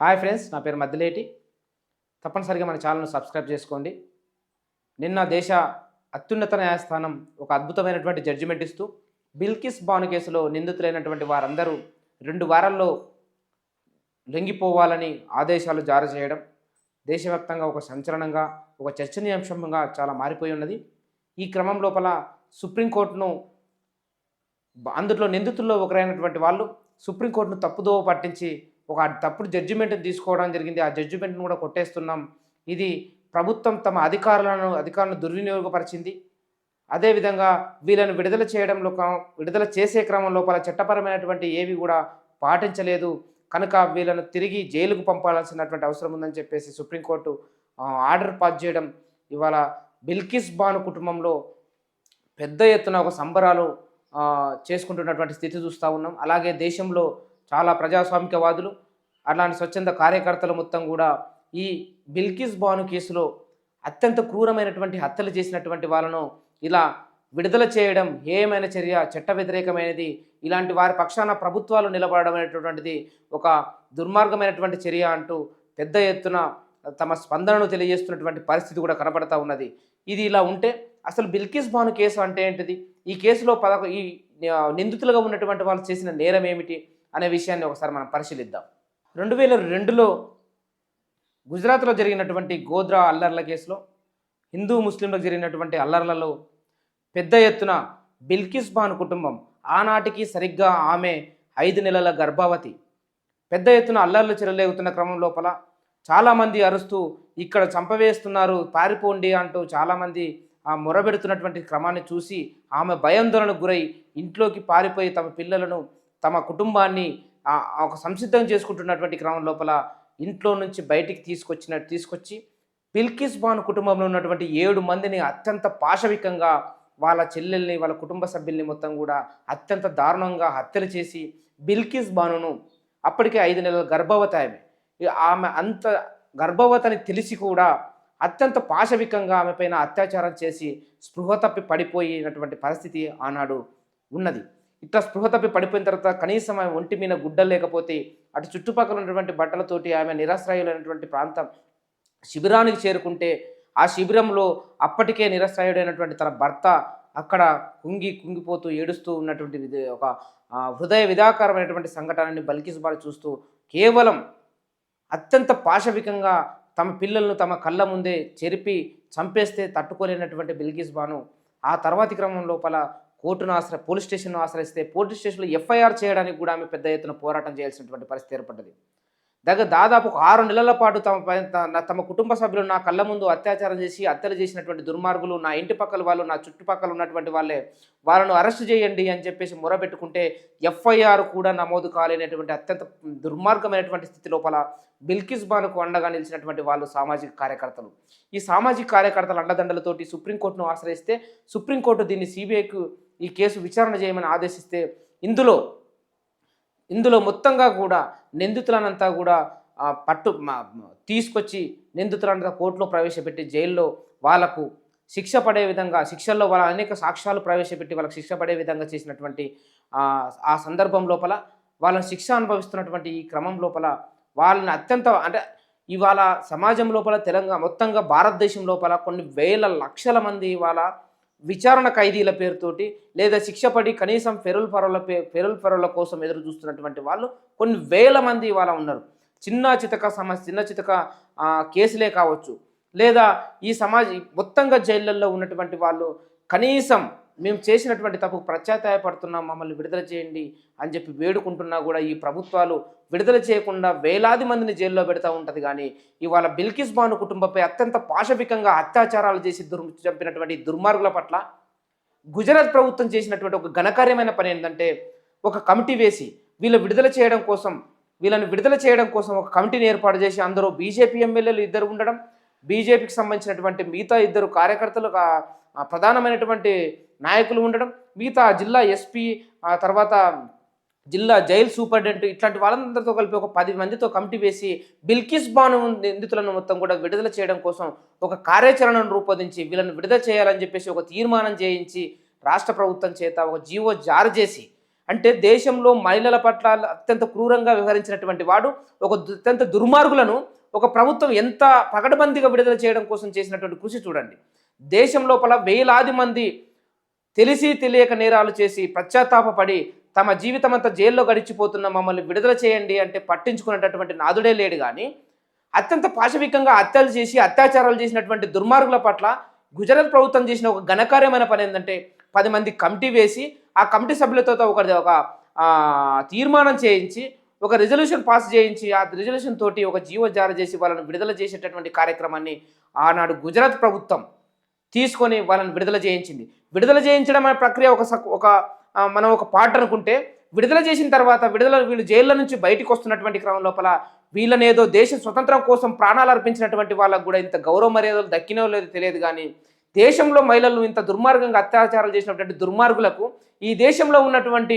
Hi friends నా పేరు మద్దిలేటి. తప్పనిసరిగా మన ఛానల్ను సబ్స్క్రైబ్ చేసుకోండి. నిన్న దేశ అత్యున్నత న్యాయస్థానం ఒక అద్భుతమైనటువంటి జడ్జిమెంట్ ఇస్తూ బిల్కిస్ బాను కేసులో నిందితులైనటువంటి వారందరూ రెండు వారాల్లో లొంగిపోవాలని ఆదేశాలు జారీ చేయడం దేశవ్యాప్తంగా ఒక సంచలనంగా ఒక చర్చనీయాంశంగా చాలా మారిపోయి ఉన్నది. ఈ క్రమం లోపల సుప్రీంకోర్టును అందులో నిందితుల్లో ఒకరైనటువంటి వాళ్ళు సుప్రీంకోర్టును తప్పుదోవ పట్టించి ఒక తప్పుడు జడ్జిమెంట్ తీసుకోవడం జరిగింది. ఆ జడ్జిమెంట్ను కూడా కొట్టేస్తున్నాం. ఇది ప్రభుత్వం తమ అధికారులను అధికారులను దుర్వినియోగపరిచింది. అదేవిధంగా వీళ్ళను విడుదల చేయడంలో విడుదల చేసే క్రమం లోపల చట్టపరమైనటువంటి ఏవి కూడా పాటించలేదు. కనుక వీళ్ళను తిరిగి జైలుకు పంపాల్సినటువంటి అవసరం ఉందని చెప్పేసి సుప్రీంకోర్టు ఆర్డర్ పాస్ చేయడం ఇవాళ బిల్కిస్ బాను కుటుంబంలో పెద్ద ఎత్తున ఒక సంబరాలు చేసుకుంటున్నటువంటి స్థితి చూస్తూ ఉన్నాం. అలాగే దేశంలో చాలా ప్రజాస్వామికవాదులు అలాంటి స్వచ్ఛంద కార్యకర్తలు మొత్తం కూడా ఈ బిల్కిస్ బాను కేసులో అత్యంత క్రూరమైనటువంటి హత్యలు చేసినటువంటి వాళ్ళను ఇలా విడుదల చేయడం హేయమైన చర్య చట్ట వ్యతిరేకమైనది ఇలాంటి వారి పక్షాన ప్రభుత్వాలు నిలబడడం అనేటటువంటిది ఒక దుర్మార్గమైనటువంటి చర్య అంటూ పెద్ద ఎత్తున తమ స్పందనను తెలియజేస్తున్నటువంటి పరిస్థితి కూడా కనబడతా ఉన్నది. ఇది ఇలా ఉంటే అసలు బిల్కిస్ బాను కేసు అంటే ఏంటిది? ఈ కేసులో పదకొ ఈ నిందితులుగా ఉన్నటువంటి వాళ్ళు చేసిన నేరం ఏమిటి? అనే విషయాన్ని ఒకసారి మనం పరిశీలిద్దాం. రెండు వేల రెండులో గుజరాత్లో జరిగినటువంటి గోద్రా అల్లర్ల కేసులో హిందూ ముస్లింలకు జరిగినటువంటి అల్లర్లలో పెద్ద ఎత్తున బిల్కిస్ బాను కుటుంబం ఆనాటికి సరిగ్గా ఆమె ఐదు నెలల గర్భవతి. పెద్ద ఎత్తున అల్లర్లు చెరలేగుతున్న క్రమం లోపల చాలామంది అరుస్తూ ఇక్కడ చంపవేస్తున్నారు పారిపోండి అంటూ చాలామంది ఆ మొరబెడుతున్నటువంటి క్రమాన్ని చూసి ఆమె భయాందోళనకు గురై ఇంట్లోకి పారిపోయి తమ పిల్లలను తమ కుటుంబాన్ని ఒక సంసిద్ధం చేసుకుంటున్నటువంటి క్రమం లోపల ఇంట్లో నుంచి బయటికి తీసుకొచ్చిన తీసుకొచ్చి బిల్కిస్ బాను కుటుంబంలో ఉన్నటువంటి ఏడు మందిని అత్యంత పాశవికంగా వాళ్ళ చెల్లెల్ని వాళ్ళ కుటుంబ సభ్యుల్ని మొత్తం కూడా అత్యంత దారుణంగా హత్యలు చేసి బిల్కిస్ బానును అప్పటికే ఐదు నెలల గర్భవతి ఆమె ఆమె అంత గర్భవతిని తెలిసి కూడా అత్యంత పాశవికంగా ఆమె పైన అత్యాచారం చేసి స్పృహ తప్పి పడిపోయినటువంటి పరిస్థితి ఆనాడు ఉన్నది. ఇట్లా స్పృహ తప్పి పడిపోయిన తర్వాత కనీసం ఆమె ఒంటి మీద గుడ్డలు లేకపోతే అటు చుట్టుపక్కల ఉన్నటువంటి బట్టలతోటి ఆమె నిరాశ్రయులైనటువంటి ప్రాంతం శిబిరానికి చేరుకుంటే ఆ శిబిరంలో అప్పటికే నిరశ్రయుడైనటువంటి తన భర్త అక్కడ కుంగి కుంగిపోతూ ఏడుస్తూ ఉన్నటువంటి ఒక హృదయ విధాకరమైనటువంటి సంఘటనని బల్కిస్ చూస్తూ కేవలం అత్యంత పాశవికంగా తమ పిల్లలను తమ కళ్ళ ముందే చెరిపి చంపేస్తే తట్టుకోలేనటువంటి బిల్గిస్ బాను ఆ తర్వాతి క్రమం లోపల కోర్టును ఆశ్ర పోలీస్ స్టేషన్ను ఆశ్రయిస్తే పోలీస్ స్టేషన్లో ఎఫ్ఐఆర్ చేయడానికి కూడా ఆమె పెద్ద ఎత్తున పోరాటం చేయాల్సినటువంటి పరిస్థితి ఏర్పడ్డది. దగ్గర దాదాపు ఆరు నెలల పాటు తమ పై- త- తమ కుటుంబ సభ్యులు నా కళ్ళ ముందు అత్యాచారం చేసి హత్యలు చేసినటువంటి దుర్మార్గులు నా ఇంటి పక్కల వాళ్ళు నా చుట్టుపక్కల ఉన్నటువంటి వాళ్ళే వాళ్ళను అరెస్ట్ చేయండి అని చెప్పేసి మొరబెట్టుకుంటే ఎఫ్ఐఆర్ కూడా నమోదు కాలేనటువంటి అత్యంత దుర్మార్గమైనటువంటి స్థితి లోపల బిల్కిస్ బానుకు అండగా నిలిచినటువంటి వాళ్ళు సామాజిక కార్యకర్తలు. ఈ సామాజిక కార్యకర్తల అండదండలతోటి సుప్రీంకోర్టును ఆశ్రయిస్తే సుప్రీంకోర్టు దీన్ని సిబిఐకు ఈ కేసు విచారణ చేయమని ఆదేశిస్తే ఇందులో ఇందులో మొత్తంగా కూడా నిందితులనంతా కూడా పట్టు తీసుకొచ్చి నిందితులంతా కోర్టులో ప్రవేశపెట్టి జైల్లో వాళ్ళకు శిక్ష పడే విధంగా శిక్షల్లో వాళ్ళ అనేక సాక్ష్యాలు ప్రవేశపెట్టి వాళ్ళకి శిక్ష పడే విధంగా చేసినటువంటి ఆ, ఆ సందర్భం లోపల వాళ్ళని శిక్ష అనుభవిస్తున్నటువంటి ఈ క్రమం లోపల వాళ్ళని అత్యంత అంటే ఇవాళ సమాజం లోపల తెలంగాణ మొత్తంగా భారతదేశం లోపల కొన్ని వేల లక్షల మంది ఇవాళ విచారణ ఖైదీల పేరుతోటి లేదా శిక్ష పడి కనీసం ఫెరుల్ పరుల పే ఫెరుల్ ఫెరోల కోసం ఎదురు చూస్తున్నటువంటి వాళ్ళు కొన్ని వేల మంది ఇవాళ ఉన్నారు. చిన్న చితక సమస్య చిన్న చితక కేసులే కావచ్చు. లేదా ఈ సమాజ మొత్తంగా జైళ్ళల్లో ఉన్నటువంటి వాళ్ళు కనీసం మేము చేసినటువంటి తప్పు ప్రత్యాతాయపడుతున్నాం మమ్మల్ని విడుదల చేయండి అని చెప్పి వేడుకుంటున్నా కూడా ఈ ప్రభుత్వాలు విడుదల చేయకుండా వేలాది మందిని జైల్లో పెడతా ఉంటుంది. కానీ ఇవాళ బిల్కిస్ బాను కుటుంబంపై అత్యంత పాశవికంగా అత్యాచారాలు చేసి దుర్ చంపినటువంటి దుర్మార్గుల పట్ల గుజరాత్ ప్రభుత్వం చేసినటువంటి ఒక ఘనకార్యమైన పని ఏంటంటే ఒక కమిటీ వేసి వీళ్ళు విడుదల చేయడం కోసం వీళ్ళని విడుదల చేయడం కోసం ఒక కమిటీని ఏర్పాటు చేసి అందరూ బీజేపీ ఎమ్మెల్యేలు ఇద్దరు ఉండడం బీజేపీకి సంబంధించినటువంటి మిగతా ఇద్దరు కార్యకర్తలు ప్రధానమైనటువంటి నాయకులు ఉండడం మిగతా జిల్లా ఎస్పీ ఆ తర్వాత జిల్లా జైలు సూపరింటెండెంట్ ఇట్లాంటి వాళ్ళందరితో కలిపి ఒక పది మందితో కమిటీ వేసి బిల్కిస్ బాను నిందితులను మొత్తం కూడా విడుదల చేయడం కోసం ఒక కార్యాచరణను రూపొందించి వీళ్ళను విడుదల చేయాలని చెప్పేసి ఒక తీర్మానం చేయించి రాష్ట్ర ప్రభుత్వం చేత ఒక జీవో జారీ చేసి అంటే దేశంలో మహిళల పట్ల అత్యంత క్రూరంగా వ్యవహరించినటువంటి వాడు ఒక అత్యంత దుర్మార్గులను ఒక ప్రభుత్వం ఎంత పకడ్బందీగా విడుదల చేయడం కోసం చేసినటువంటి కృషి చూడండి. దేశం లోపల వేలాది మంది తెలిసి తెలియక నేరాలు చేసి పశ్చాత్తాపడి తమ జీవితం అంతా జైల్లో గడిచిపోతున్న మమ్మల్ని విడుదల చేయండి అంటే పట్టించుకునేటటువంటి నాదుడే లేడు కానీ అత్యంత పాశవికంగా హత్యలు చేసి అత్యాచారాలు చేసినటువంటి దుర్మార్గుల పట్ల గుజరాత్ ప్రభుత్వం చేసిన ఒక ఘనకార్యమైన పని ఏంటంటే పది మంది కమిటీ వేసి ఆ కమిటీ సభ్యులతో ఒక ఒక తీర్మానం చేయించి ఒక రిజల్యూషన్ పాస్ చేయించి ఆ రిజల్యూషన్ తోటి ఒక జీవో జారీ చేసి వాళ్ళని విడుదల చేసేటటువంటి కార్యక్రమాన్ని ఆనాడు గుజరాత్ ప్రభుత్వం తీసుకొని వాళ్ళని విడుదల చేయించింది. విడుదల చేయించడం అనే ప్రక్రియ ఒక ఒక మనం ఒక పాట అనుకుంటే విడుదల చేసిన తర్వాత విడుదల వీళ్ళు జైళ్ళ నుంచి బయటకు వస్తున్నటువంటి క్రమం లోపల వీళ్ళనేదో దేశ స్వతంత్రం కోసం ప్రాణాలు అర్పించినటువంటి వాళ్ళకు కూడా ఇంత గౌరవ మర్యాదలు దక్కినో లేదో తెలియదు కానీ దేశంలో మహిళలు ఇంత దుర్మార్గంగా అత్యాచారాలు చేసినటువంటి దుర్మార్గులకు ఈ దేశంలో ఉన్నటువంటి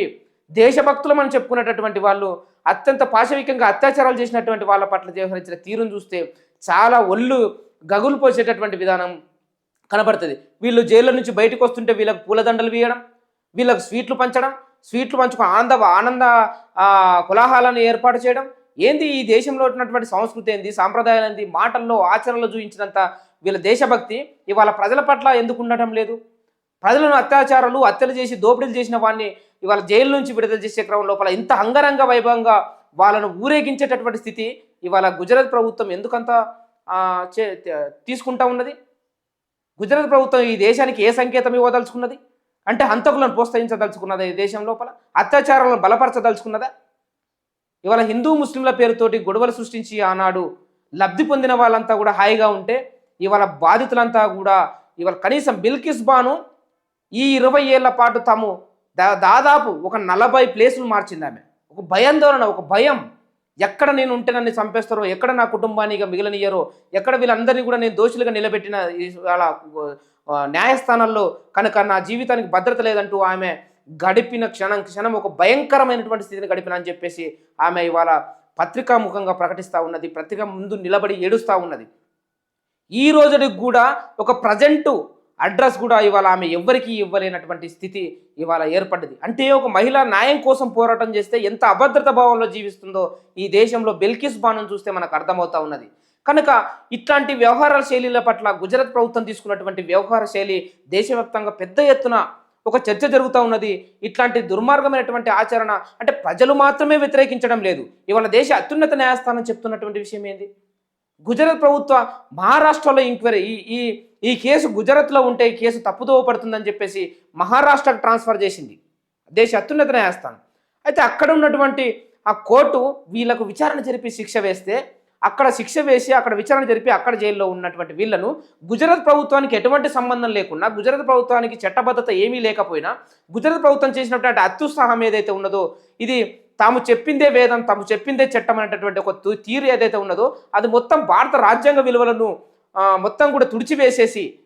దేశభక్తులు మనం చెప్పుకున్నటువంటి వాళ్ళు అత్యంత పాశవికంగా అత్యాచారాలు చేసినటువంటి వాళ్ళ పట్ల వ్యవహరించిన తీరును చూస్తే చాలా ఒళ్ళు గగులు పోసేటటువంటి విధానం కనబడుతుంది. వీళ్ళు జైల్లో నుంచి బయటకు వస్తుంటే వీళ్ళకి పూలదండలు వేయడం వీళ్ళకు స్వీట్లు పంచడం స్వీట్లు పంచుకు ఆనంద ఆనంద కులాహాలను ఏర్పాటు చేయడం. ఏంది ఈ దేశంలో ఉన్నటువంటి సంస్కృతి ఏంది సాంప్రదాయాలు ఏంది మాటల్లో ఆచరణలో చూపించినంత వీళ్ళ దేశభక్తి ఇవాళ ప్రజల పట్ల ఎందుకు ఉండటం లేదు? ప్రజలను అత్యాచారాలు హత్యలు చేసి దోపిడీలు చేసిన వాడిని ఇవాళ జైలు నుంచి విడుదల చేసే క్రమం లోపల ఇంత అంగరంగ వైభవంగా వాళ్ళను ఊరేగించేటటువంటి స్థితి ఇవాళ గుజరాత్ ప్రభుత్వం ఎందుకంత చే- తీసుకుంటా ఉన్నది? గుజరాత్ ప్రభుత్వం ఈ దేశానికి ఏ సంకేతం ఇవ్వదలుచుకున్నది? అంటే హంతకులను ప్రోత్సహించదలుచుకున్నదా ఈ దేశం లోపల? అత్యాచారాలను బలపరచదలుచుకున్నదా? ఇవాళ హిందూ ముస్లింల పేరుతోటి గొడవలు సృష్టించి ఆనాడు లబ్ధి పొందిన వాళ్ళంతా కూడా హాయిగా ఉంటే ఇవాళ బాధితులంతా కూడా ఇవాళ కనీసం బిల్కిస్ బాను ఈ ఇరవై ఏళ్ళ పాటు తాము దా దాదాపు ఒక నలభై ప్లేసులు మార్చింది ఆమె. ఒక భయాందోళన ఒక భయం. ఎక్కడ నేను ఉంటే నన్ను చంపేస్తారో ఎక్కడ నా కుటుంబాన్ని ఇక మిగిలనియ్యారో ఎక్కడ వీళ్ళందరినీ కూడా నేను దోషులుగా నిలబెట్టిన ఈ వాళ్ళ న్యాయస్థానాల్లో కనుక నా జీవితానికి భద్రత లేదంటూ ఆమె గడిపిన క్షణం క్షణం ఒక భయంకరమైనటువంటి స్థితిని గడిపిన అని చెప్పేసి ఆమె ఇవాళ పత్రికాముఖంగా ప్రకటిస్తూ ఉన్నది పత్రిక ముందు నిలబడి ఏడుస్తూ ఉన్నది. ఈ రోజుకి కూడా ఒక ప్రజెంటు అడ్రస్ కూడా ఇవాళ ఆమె ఎవ్వరికీ ఇవ్వలేనటువంటి స్థితి ఇవాళ ఏర్పడ్డది. అంటే ఒక మహిళ న్యాయం కోసం పోరాటం చేస్తే ఎంత అభద్రత భావంలో జీవిస్తుందో ఈ దేశంలో బెల్కిస్ బాణం చూస్తే మనకు అర్థమవుతా ఉన్నది. కనుక ఇట్లాంటి వ్యవహార శైలిల పట్ల గుజరాత్ ప్రభుత్వం తీసుకున్నటువంటి వ్యవహార శైలి దేశవ్యాప్తంగా పెద్ద ఎత్తున ఒక చర్చ జరుగుతూ ఉన్నది. ఇట్లాంటి దుర్మార్గమైనటువంటి ఆచరణ అంటే ప్రజలు మాత్రమే వ్యతిరేకించడం లేదు. ఇవాళ దేశ అత్యున్నత న్యాయస్థానం చెప్తున్నటువంటి విషయం ఏంది? గుజరాత్ ప్రభుత్వ మహారాష్ట్రలో ఇంక్వైరీ ఈ ఈ కేసు గుజరాత్లో ఉంటే ఈ కేసు తప్పుదోవ పడుతుందని చెప్పేసి మహారాష్ట్రకు ట్రాన్స్ఫర్ చేసింది. దేశ అత్యున్నత న్యాయస్థానం అయితే అక్కడ ఉన్నటువంటి ఆ కోర్టు వీళ్ళకు విచారణ జరిపి శిక్ష వేస్తే అక్కడ శిక్ష వేసి అక్కడ విచారణ జరిపి అక్కడ జైల్లో ఉన్నటువంటి వీళ్ళను గుజరాత్ ప్రభుత్వానికి ఎటువంటి సంబంధం లేకుండా గుజరాత్ ప్రభుత్వానికి చట్టబద్ధత ఏమీ లేకపోయినా గుజరాత్ ప్రభుత్వం చేసినటువంటి అత్యుత్సాహం ఏదైతే ఉన్నదో ఇది తాము చెప్పిందే వేదం తాము చెప్పిందే చట్టం అనేటటువంటి ఒక తీరు ఏదైతే ఉన్నదో అది మొత్తం భారత రాజ్యాంగ విలువలను మొత్తం కూడా తుడిచివేసేసి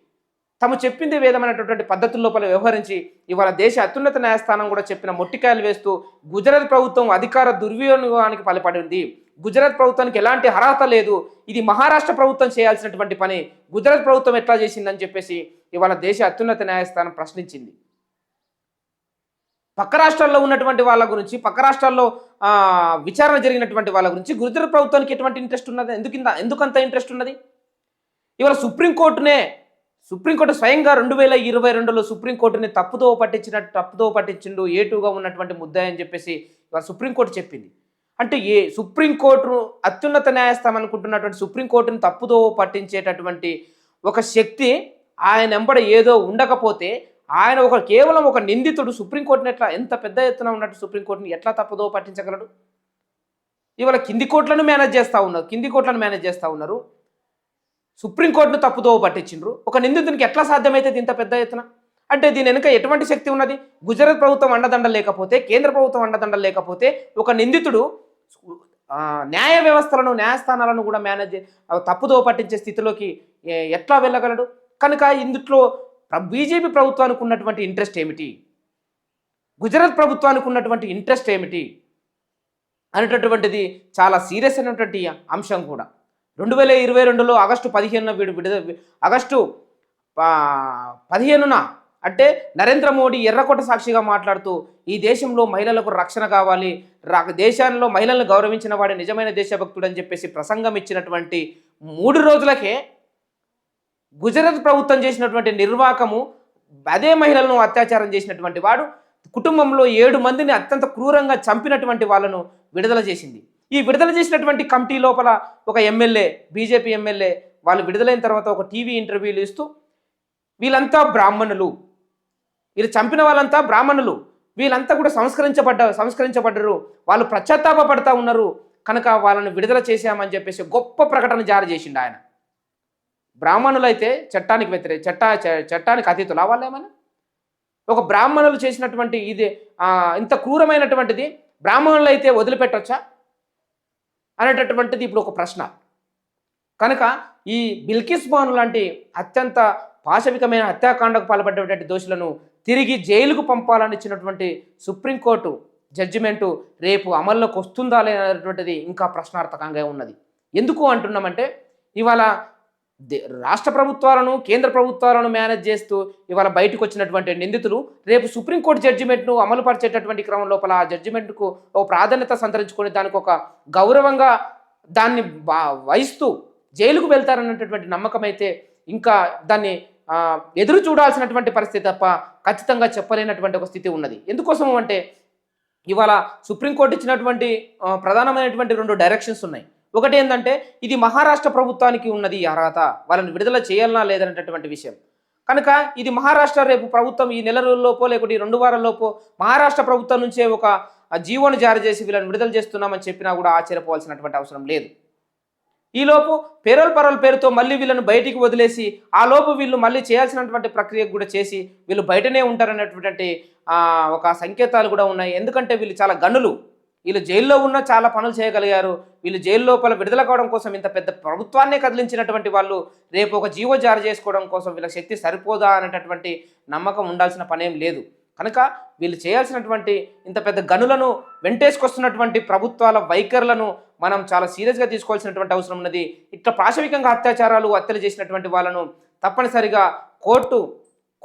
తాము చెప్పింది వేదమైనటువంటి పద్ధతుల లోపల వ్యవహరించి ఇవాళ దేశ అత్యున్నత న్యాయస్థానం కూడా చెప్పిన మొట్టికాయలు వేస్తూ గుజరాత్ ప్రభుత్వం అధికార దుర్వినియోగానికి పాల్పడింది. గుజరాత్ ప్రభుత్వానికి ఎలాంటి అర్హత లేదు. ఇది మహారాష్ట్ర ప్రభుత్వం చేయాల్సినటువంటి పని. గుజరాత్ ప్రభుత్వం ఎట్లా చేసిందని చెప్పేసి ఇవాళ దేశ అత్యున్నత న్యాయస్థానం ప్రశ్నించింది. పక్క రాష్ట్రాల్లో ఉన్నటువంటి వాళ్ళ గురించి పక్క రాష్ట్రాల్లో విచారణ జరిగినటువంటి వాళ్ళ గురించి గుజరాత్ ప్రభుత్వానికి ఎటువంటి ఇంట్రెస్ట్ ఉన్నది? ఎందుకు ఇంత- ఎందుకంత ఇంట్రెస్ట్ ఉన్నది? ఇవాళ సుప్రీంకోర్టునే సుప్రీంకోర్టు స్వయంగా రెండు వేల ఇరవై రెండులో సుప్రీంకోర్టుని తప్పుదో పట్టించినట్టు తప్పుదో పట్టించిండు ఏటుగా ఉన్నటువంటి ముద్దాయి అని చెప్పేసి ఇవాళ సుప్రీంకోర్టు చెప్పింది. అంటే ఏ సుప్రీంకోర్టును అత్యున్నత న్యాయస్థానం అనుకుంటున్నటువంటి సుప్రీంకోర్టుని తప్పుదో పట్టించేటటువంటి ఒక శక్తి ఆయన వెంబడ ఏదో ఉండకపోతే ఆయన ఒక కేవలం ఒక నిందితుడు సుప్రీంకోర్టుని ఎట్లా ఎంత పెద్ద ఎత్తున ఉన్నట్టు సుప్రీంకోర్టుని ఎట్లా తప్పుదో పట్టించగలడు? ఇవాళ కింది కోట్లను మేనేజ్ చేస్తూ ఉన్నారు కింది కోట్లను మేనేజ్ చేస్తూ ఉన్నారు. సుప్రీంకోర్టును తప్పుదోవ పట్టించిండ్రు. ఒక నిందితునికి ఎట్లా సాధ్యమైతే ఇంత పెద్ద ఎత్తున? అంటే దీని వెనుక ఎటువంటి శక్తి ఉన్నది? గుజరాత్ ప్రభుత్వం అండదండ లేకపోతే కేంద్ర ప్రభుత్వం అండదండ లేకపోతే ఒక నిందితుడు న్యాయ వ్యవస్థలను న్యాయస్థానాలను కూడా మేనేజ్ తప్పుదోవ పట్టించే స్థితిలోకి ఎట్లా వెళ్ళగలడు? కనుక ఇందులో బీజేపీ ప్రభుత్వానికి ఉన్నటువంటి ఇంట్రెస్ట్ ఏమిటి? గుజరాత్ ప్రభుత్వానికి ఉన్నటువంటి ఇంట్రెస్ట్ ఏమిటి? అనేటటువంటిది చాలా సీరియస్ అయినటువంటి అంశం కూడా. రెండు వేల ఇరవై రెండులో ఆగస్టు పదిహేనున విడు విడుదల ఆగస్టు పదిహేనున అంటే నరేంద్ర మోడీ ఎర్రకోట సాక్షిగా మాట్లాడుతూ ఈ దేశంలో మహిళలకు రక్షణ కావాలి రా- మహిళలను గౌరవించిన వాడే నిజమైన దేశభక్తుడు అని చెప్పేసి ప్రసంగం ఇచ్చినటువంటి మూడు రోజులకే గుజరాత్ ప్రభుత్వం చేసినటువంటి నిర్వాకము అదే మహిళలను అత్యాచారం చేసినటువంటి వాడు కుటుంబంలో ఏడు మందిని అత్యంత క్రూరంగా చంపినటువంటి వాళ్ళను విడుదల చేసింది. ఈ విడుదల చేసినటువంటి కమిటీ లోపల ఒక ఎమ్మెల్యే బీజేపీ ఎమ్మెల్యే వాళ్ళు విడుదలైన తర్వాత ఒక టీవీ ఇంటర్వ్యూలు ఇస్తూ వీళ్ళంతా బ్రాహ్మణులు. వీళ్ళు చంపిన వాళ్ళంతా బ్రాహ్మణులు. వీళ్ళంతా కూడా సంస్కరించబడ్డ సంస్కరించబడ్డరు. వాళ్ళు పశ్చాత్తాపపడతా ఉన్నారు. కనుక వాళ్ళని విడుదల చేశామని చెప్పేసి గొప్ప ప్రకటన జారీ చేసిండు ఆయన. బ్రాహ్మణులైతే చట్టానికి వ్యతిరేక చట్ట చట్టానికి అతీతులు అవ్వాలేమని ఒక బ్రాహ్మణులు చేసినటువంటి ఇది ఇంత క్రూరమైనటువంటిది బ్రాహ్మణులు అయితే వదిలిపెట్టొచ్చా? అనేటటువంటిది ఇప్పుడు ఒక ప్రశ్న. కనుక ఈ బిల్కిస్ బాను లాంటి అత్యంత పాశవికమైన హత్యాకాండకు పాల్పడ్డటువంటి దోషులను తిరిగి జైలుకు పంపాలని ఇచ్చినటువంటి సుప్రీంకోర్టు జడ్జిమెంటు రేపు అమల్లోకి వస్తుందా లేనటువంటిది ఇంకా ప్రశ్నార్థకంగా ఉన్నది. ఎందుకు అంటున్నామంటే ఇవాళ రాష్ట్ర ప్రభుత్వాలను కేంద్ర ప్రభుత్వాలను మేనేజ్ చేస్తూ ఇవాళ బయటకు వచ్చినటువంటి నిందితులు రేపు సుప్రీంకోర్టు జడ్జిమెంట్ను అమలు పరిచేటటువంటి క్రమం లోపల ఆ జడ్జిమెంట్కు ఒక ప్రాధాన్యత సంతరించుకొని దానికి ఒక గౌరవంగా దాన్ని వహిస్తూ జైలుకు వెళ్తారన్నటువంటి నమ్మకం అయితే ఇంకా దాన్ని ఎదురు చూడాల్సినటువంటి పరిస్థితి తప్ప ఖచ్చితంగా చెప్పలేనటువంటి ఒక స్థితి ఉన్నది. ఎందుకోసం అంటే ఇవాళ సుప్రీంకోర్టు ఇచ్చినటువంటి ప్రధానమైనటువంటి రెండు డైరెక్షన్స్ ఉన్నాయి. ఒకటి ఏంటంటే ఇది మహారాష్ట్ర ప్రభుత్వానికి ఉన్నది ఈ అర్హత. వాళ్ళని విడుదల చేయాలనా లేదనేటటువంటి విషయం. కనుక ఇది మహారాష్ట్ర రేపు ప్రభుత్వం ఈ నెల రోజుల్లోపో లేకుంటే రెండు వారాల్లోపో మహారాష్ట్ర ప్రభుత్వం నుంచే ఒక జీవోను జారీ చేసి వీళ్ళని విడుదల చేస్తున్నామని చెప్పినా కూడా ఆశ్చర్యపోవాల్సినటువంటి అవసరం లేదు. ఈలోపు పేరోల్ పరోల్ పేరుతో మళ్ళీ వీళ్ళని బయటికి వదిలేసి ఆ లోపు వీళ్ళు మళ్ళీ చేయాల్సినటువంటి ప్రక్రియ కూడా చేసి వీళ్ళు బయటనే ఉంటారనేటువంటి ఒక సంకేతాలు కూడా ఉన్నాయి. ఎందుకంటే వీళ్ళు చాలా గనులు. వీళ్ళు జైల్లో ఉన్న చాలా పనులు చేయగలిగారు. వీళ్ళు జైలు లోపల విడుదల కావడం కోసం ఇంత పెద్ద ప్రభుత్వాన్నే కదిలించినటువంటి వాళ్ళు రేపు ఒక జీవో జారీ చేసుకోవడం కోసం వీళ్ళ శక్తి సరిపోదా అనేటటువంటి నమ్మకం ఉండాల్సిన పనేం లేదు. కనుక వీళ్ళు చేయాల్సినటువంటి ఇంత పెద్ద గనులను వెంటేసుకొస్తున్నటువంటి ప్రభుత్వాల వైఖరులను మనం చాలా సీరియస్గా తీసుకోవాల్సినటువంటి అవసరం ఉన్నది. ఇట్లా ప్రాథమికంగా అత్యాచారాలు హత్యలు చేసినటువంటి వాళ్ళను తప్పనిసరిగా కోర్టు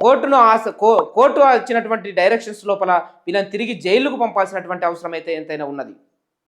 కోర్టును ఆశ కో కోర్టు ఇచ్చినటువంటి డైరెక్షన్స్ లోపల వీళ్ళని తిరిగి జైలుకు పంపాల్సినటువంటి అవసరం అయితే ఎంతైనా ఉన్నది.